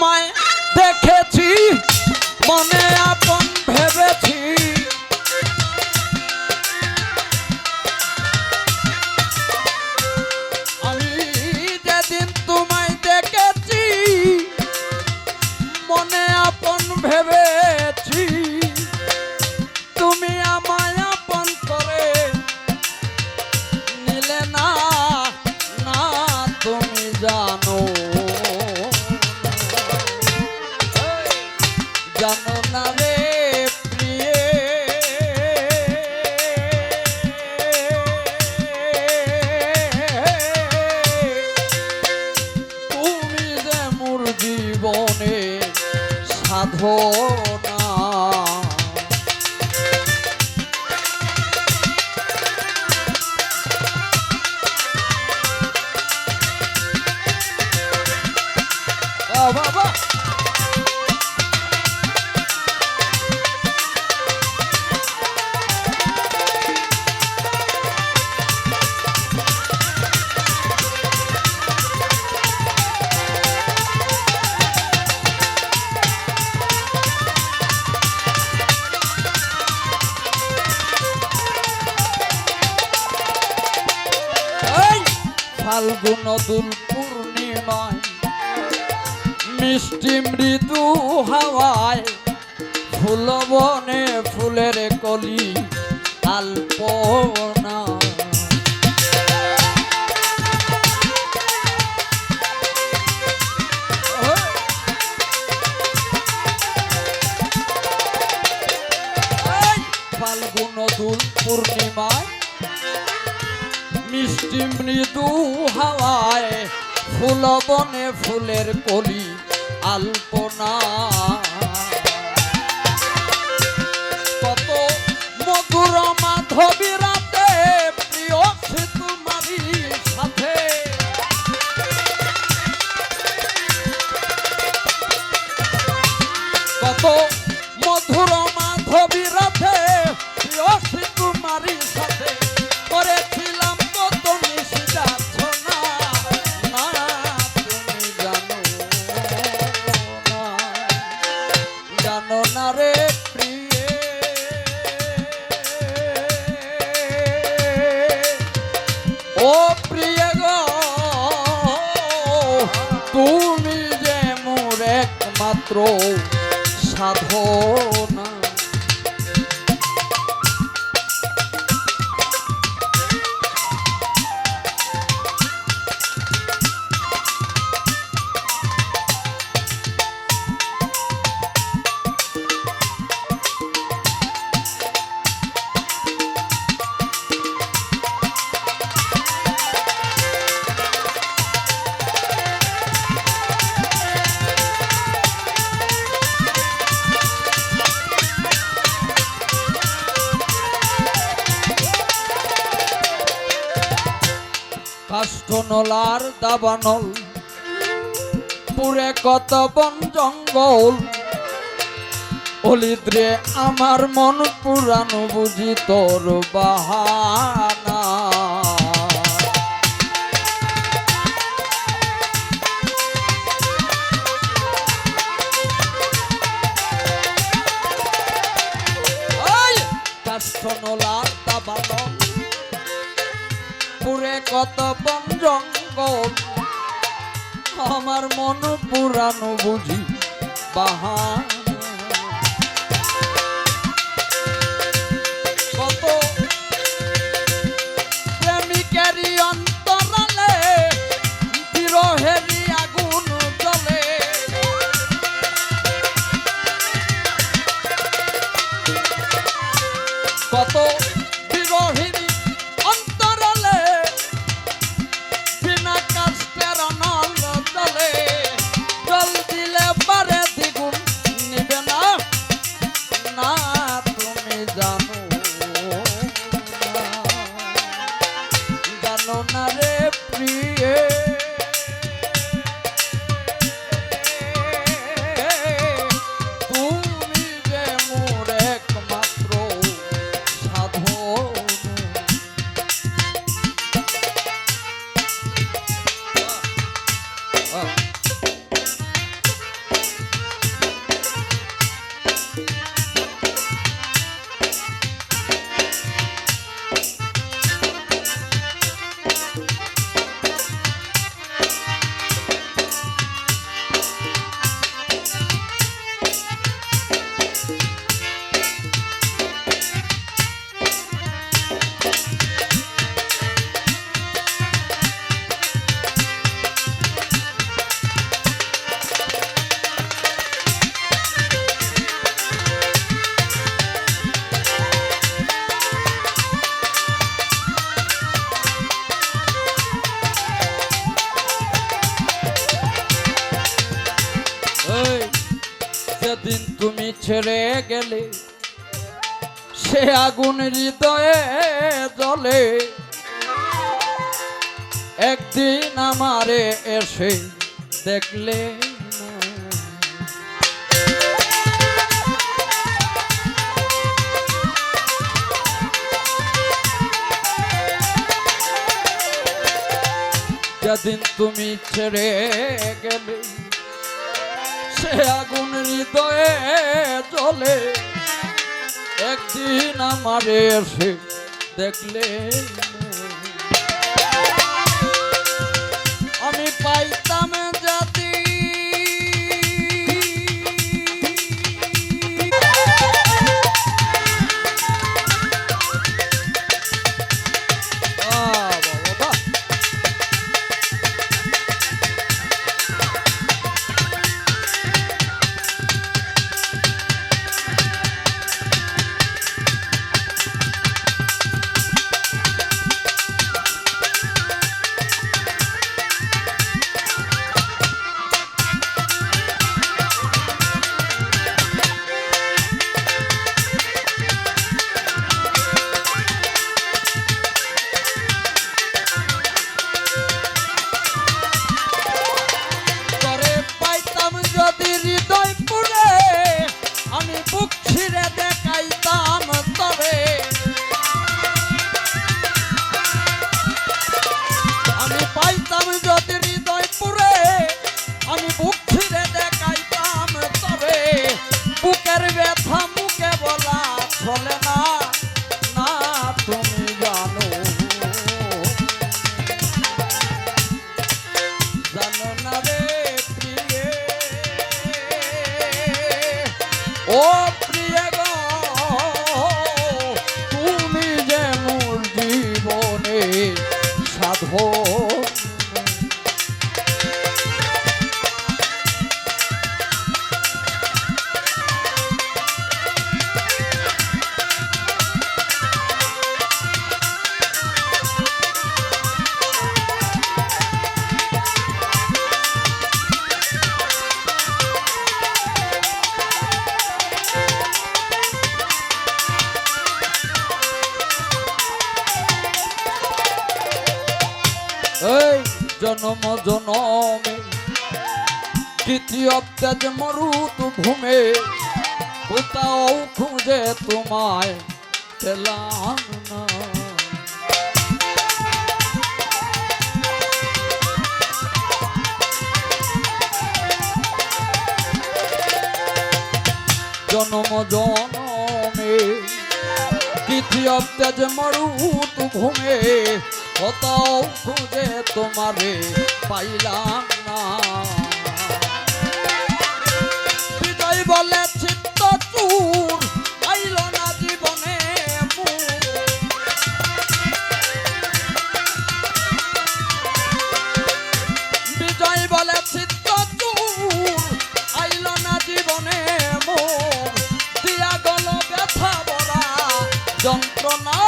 তোমায় দেখেছি মনে সাধনা ফাল্গুন দুল পূর্ণিমায় মিষ্টি মৃদু হাওয়ায় ফুল বনে ফুলের কলি আলপনা। ফাল্গুন দুল পূর্ণিমায় মিষ্টি মৃদু হাওয়ায় ফুল বনে ফুলের কলি আলপনা। কত মধুর মাধবী জানো না রে প্রিয়ে। ও প্রিয় গো তুমি যে মোর একমাত্র সাধনা কাষ্ঠনলার দাবানল পুরে কত বন জঙ্গল। অলিদ্রে আমার মন পুরানো বুঝি তোর বাহানা। কত আমার মন পুরানো বুঝি বাহান ছেড়ে গেলে সে আগুন হৃদয়ে জ্বলে একদিন আমারে এসে দেখলে। যেদিন তুমি ছেড়ে গেলে সে আগুন হৃদয়ে চলে একদিন আমারে এসে দেখলে সাধন জনম জনমে। দ্বিতীয় তেজ মরুত ভূমে, কোথাও খুঁজে তোমায় পেলাম না। জনম জনমে, দ্বিতীয় তেজ মরুত ভূমে কোথাও খুঁজে তোমারে পাইলাম না বিজয় বলে চিত্ত চুর আইল না জীবনে। বিজয় বলে চিত্ত চুর আইল না জীবনে মোর দিয়া গল ব্যথা বরা যন্ত্রণা